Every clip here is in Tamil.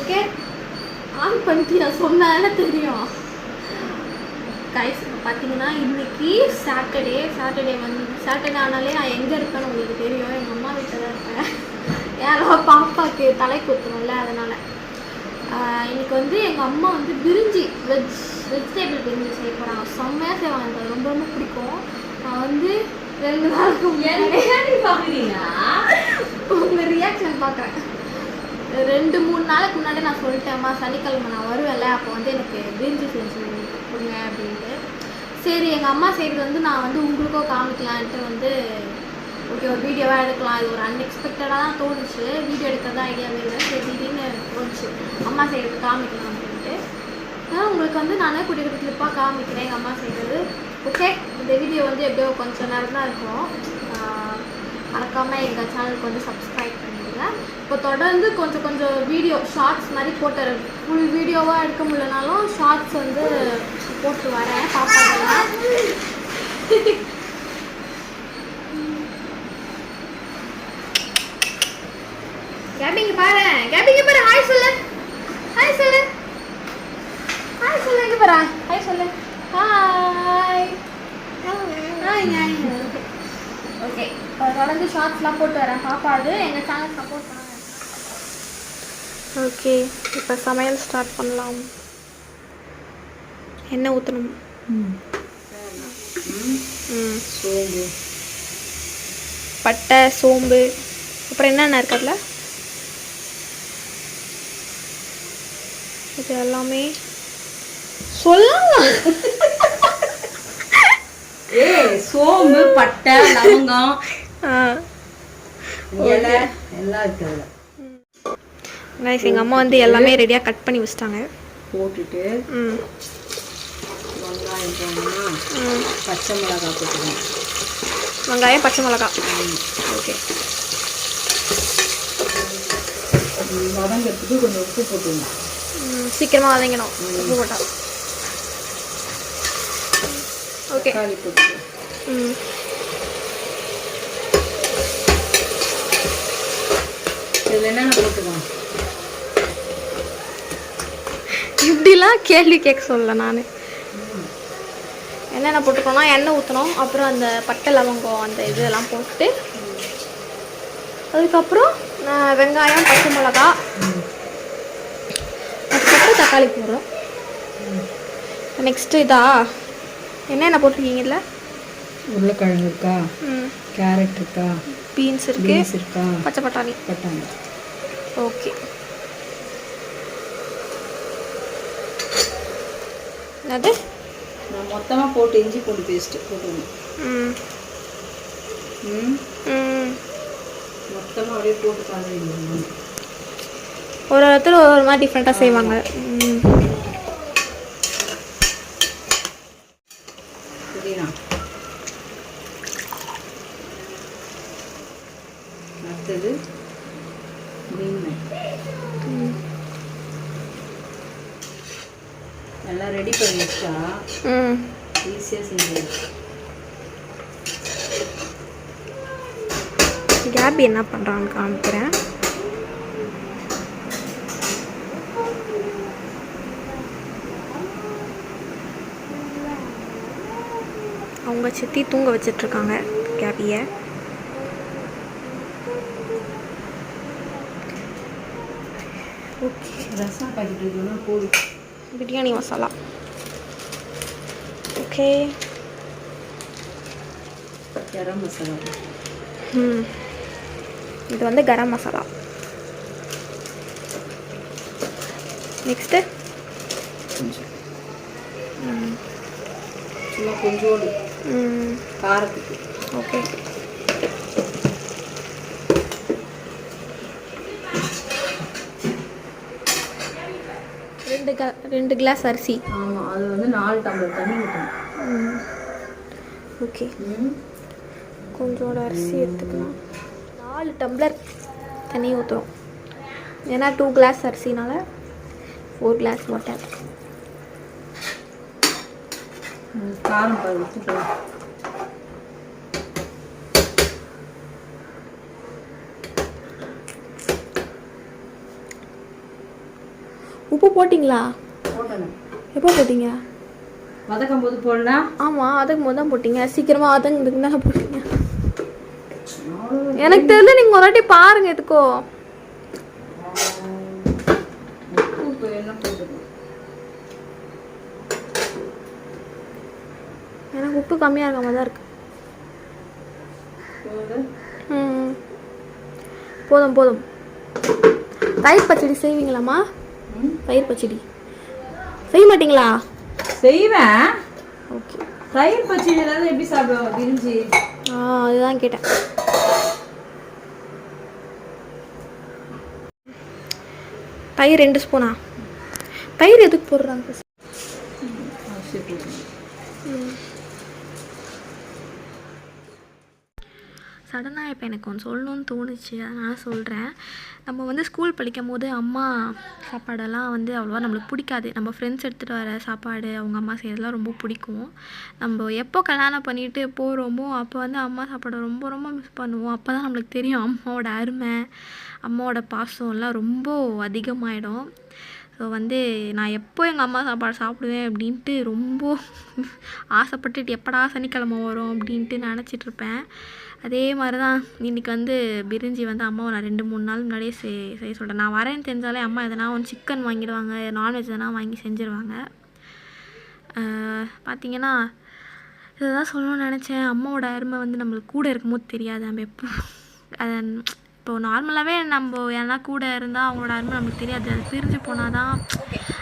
ஓகே ஆன் பண்ணிட்டு நான் சொன்னாலே தெரியும்? கைஸ் பார்த்தீங்கன்னா இன்னைக்கு சாட்டர்டே சாட்டர்டே வந்து சாட்டர்டே ஆனாலே நான் எங்கே இருப்பேன்னு உங்களுக்கு தெரியும். எங்கள் அம்மா வீட்டில் தான் இருப்பேன். யாரோ பாப்பாவுக்கு தலை குத்தணும்ல அதனால். இன்னைக்கு வந்து எங்கள் அம்மா வந்து பிரிஞ்சி வெஜ் வெஜிடேபிள் பிரிஞ்சி செய்ய போகிறாங்க செம்மையாக செய்வாங்க. எனக்கு ரொம்ப ரொம்ப பிடிக்கும். நான் வந்து ரெண்டு நாளுக்கு உங்கள் ரியாக்ஷன் பார்க்குறேன். ரெண்டு மூணு நாளைக்கு முன்னாடி நான் சொல்லிட்டேன்மா சனிக்கிழமை நான் வருவேன்ல அப்போ வந்து எனக்கு பிரிஞ்சி செஞ்சு கொடுங்க அப்படின்ட்டு. சரி எங்கள் அம்மா செய்கிறது வந்து நான் வந்து உங்களுக்கோ காமிக்கலான்ட்டு வந்து ஓகே ஒரு வீடியோவாக எடுக்கலாம். இது ஒரு அன்எக்ஸ்பெக்டடாக தான் தோணுச்சு. வீடியோ எடுக்கிறதா ஐடியாவே இல்லை சரி திடீர்னு தோணுச்சு. அம்மா செய்கிறது காமிக்கலாம் அப்படின்ட்டு. உங்களுக்கு வந்து நானே குட்டி குட்டி கிளிப்பாக காமிக்கிறேன் எங்கள் அம்மா செய்கிறது ஓகே இந்த வீடியோ வந்து எப்படியோ கொஞ்சம் நேரம் தான் இருக்கும். மறக்காமல் எங்கள் சேனலுக்கு வந்து சப்ஸ்கிரைப் பண்ணிடுங்க. இப்போ தொடர்ந்து கொஞ்சம் கொஞ்சம் வீடியோ ஷார்ட்ஸ் மாதிரி போட்டு ஃபுல் வீடியோவாக எடுக்க முடியலனாலும் ஷார்ட்ஸ் வந்து போட்டு வரேன் பாப்பாங்கலாம் கேபிங்க பாரு கேபிங்க பாரு ஹாய் சொல்லு. ஹாய் சொல்லு. ஹாய் சொல்லு இங்க பாரு ஹாய் சொல்லு. ஹாய் ஹாய் ஹாய் ஓகே தொடர்ந்து ஷார்ட்ஸ்லாம் போட்டு வரேன். பாப்பா அது எங்கள் சேனல் சப்போர்ட் பண்ணுங்க ஓகே இப்போ சமையல் ஸ்டார்ட் பண்ணலாம். எண்ணெய் ஊற்றணும் ம். சோம்பு. பட்டை சோம்பு. அப்புறம் என்னென்ன இருக்கு அதில்? இது எல்லாமே. சொல்லலாம் சோம்பு பட்டை லவங்கம். இலை எல்லாம் இருக்கு அதில் கைஸ் எங்கள் அம்மா வந்து எல்லாமே ரெடியாக கட் பண்ணி வச்சிட்டாங்க. போட்டுட்டு ம். வெங்காயம் பச்சை மிளகாய் போட்டுக்கணும் வெங்காயம் பச்சை மிளகா. ஓகே. வதங்கிறதுக்கு கொஞ்சம் உப்பு போட்டுக்கணும் ம், சீக்கிரமா வதங்கணும். உப்பு போட்டா. ஓகே தக்காளி போட்டுக்கணும் ம். இதில் என்னென்ன இப்படிலாம் கேள்வி கேட்க சொல்லல நான். என்னென்ன போட்டுக்கணும்னா எண்ணெய் ஊற்றணும் அப்புறம் அந்த பட்டை லவங்கம் அந்த இதெல்லாம் போட்டு அதுக்கப்புறம் நான் வெங்காயம் பச்சை மிளகா அதுக்கப்புறம் தக்காளி போடுறோம். நெக்ஸ்ட்டு இதா? என்னென்ன போட்டிருக்கீங்கல்ல உருளைக்கிழங்கு இருக்கா? ம். கேரட் இருக்கா? பீன்ஸ் இருக்கு. பீன்ஸ் இருக்கா? பச்சை பட்டாணி. பட்டாணி. ஓகே. என்னது? நான் மொத்தமாக போட்டு இஞ்சி போட்டு பேஸ்ட்டு போட்டுக்கணும். ம். மொத்தமாக அப்படியே போட்டு கலரிடணும் ஒரு ஒருத்தர் ஒரு மாதிரி டிஃப்ரெண்ட்டாக செய்வாங்க. புதினா அடுத்தது எல்லாம் ரெடி பண்ணி வச்சா ஈஸியாக செஞ்சிடலாம் கேபி என்ன பண்ணுறான்னு காமிக்கிறேன். அவங்க சித்தி தூங்க வச்சிட்ருக்காங்க. கேபியை. ஓகே பிரியாணி மசாலா. ஓகே. கரம் மசாலா. ம். இது வந்து கரம் மசாலா. நெக்ஸ்ட்டு? கொஞ்சம். கொஞ்சோண்டு. காரத்துக்கு. ஓகே. ரெண்டு க ரெண்டு கிளாஸ் அரிசி. ஆமாம் அது வந்து நாலு டம்ளர் தண்ணி ஊற்றணும் ஓகே. ம். கொஞ்சோட அரிசி எடுத்துக்கலாம். நாலு டம்ளர் தண்ணி ஊற்றுறோம் ஏன்னா டூ கிளாஸ் அரிசினால ஃபோர் கிளாஸ் வாட்டர் ம், காரம் பாரு உப்பு போடு. உப்பு போட்டிங்களா? எப்போ போட்டீங்க? வதக்கும் போது போடலாம் ஆமாம் அதுக்கும் போது தான் போட்டீங்க. சீக்கிரமாக அதுங்கிறதுக்கு தானே போட்டீங்க. எனக்கு தெரியல நீங்கள் ஒரு வாட்டி பாருங்க எதுக்கோ உப்பு என்ன போட்டுக்கணும் எனக்கு உப்பு கம்மியாக இருக்க மாதிரி தான் இருக்கு. போடு. ம். போதும் போதும். தயிர் பச்சடி செய்வீங்களாம்மா? ம். தயிர் பச்சடி. செய்ய மாட்டீங்களா? செய்வேன். ஓகே. தயிர் பச்சடி ஏதாவது எப்படி சாப்பிடுவோம் பிரிஞ்சு? ஆ அதுதான் கேட்டேன். தயிர் ரெண்டு ஸ்பூனா? தயிர் எதுக்கு போடுறாங்க அரிசி போட்டுக்கணும் சடனாக இப்போ எனக்கு ஒன்று சொல்லணும்னு தோணுச்சு. அதனால் சொல்கிறேன் நம்ம வந்து ஸ்கூல் படிக்கும் போது அம்மா சாப்பாடெல்லாம் வந்து அவ்வளோவா நம்மளுக்கு பிடிக்காது. நம்ம ஃப்ரெண்ட்ஸ் எடுத்துகிட்டு வர சாப்பாடு அவங்க அம்மா செய்கிறதுலாம் ரொம்ப பிடிக்கும். நம்ம எப்போ கல்யாணம் பண்ணிட்டு போகிறோமோ அப்போ வந்து அம்மா சாப்பாடை ரொம்ப ரொம்ப மிஸ் பண்ணுவோம். அப்போ தான் நம்மளுக்கு தெரியும் அம்மாவோட அருமை அம்மாவோட பாசம் எல்லாம் ரொம்ப அதிகமாகிடும் ஸோ வந்து நான் எப்போ எங்கள் அம்மா சாப்பாடு சாப்பிடுவேன் அப்படின்ட்டு ரொம்ப ஆசைப்பட்டுட்டு எப்படா சனிக்கிழமை வரும் அப்படின்ட்டு நினச்சிட்ருப்பேன். அதே மாதிரி தான் இன்றைக்கி வந்து பிரிஞ்சி வந்து அம்மாவை நான் ரெண்டு மூணு நாள் முன்னாடியே செய் செய்ய சொல்கிறேன் நான் வரேன்னு தெரிஞ்சாலே அம்மா எதனா ஒன்று சிக்கன் வாங்கிடுவாங்க நான்வெஜ் எதனா வாங்கி செஞ்சுருவாங்க. பார்த்தீங்கன்னா இதுதான் சொல்லணும்னு நினச்சேன். அம்மாவோட அருமை வந்து நம்மளுக்கு கூட இருக்கும்போது தெரியாது. நம்ம எப்போ அதை இப்போ நார்மலாகவே நம்ம யாரா கூட இருந்தால் அவங்களோட அருமை நமக்கு தெரியாது. அது பிரிஞ்சு போனால் தான்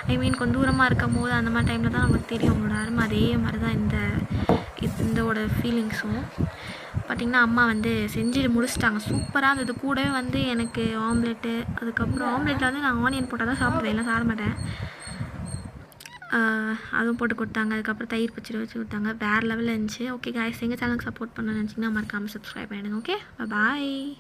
ஐ மீன் கொஞ்சம் தூரமாக இருக்கும் போது அந்த மாதிரி டைமில் தான் நமக்கு தெரியும். அவங்களோட அருமை அதே மாதிரி தான் இந்த இது- இந்தோட ஃபீலிங்ஸும் பார்த்திங்கன்னா அம்மா வந்து செஞ்சு முடிச்சிட்டாங்க. சூப்பராக இருந்தது. கூடவே வந்து எனக்கு ஆம்லெட்டு அதுக்கப்புறம் ஆம்லெட்டில் வந்து நான் ஆனியன் போட்டால் தான் சாப்பிடுவேன். இல்லை சாப்பிட மாட்டேன். அதுவும் போட்டு கொடுத்தாங்க. அதுக்கப்புறம் தயிர் பச்சடி வச்சு கொடுத்தாங்க. வேறு லெவலில் இருந்துச்சு. ஓகே காய்ஸ் எங்கள் சேனலுக்கு சப்போர்ட் பண்ண நினச்சிங்கன்னா மறக்காமல் சப்ஸ்கிரைப் பண்ணிடுங்க. Okay bye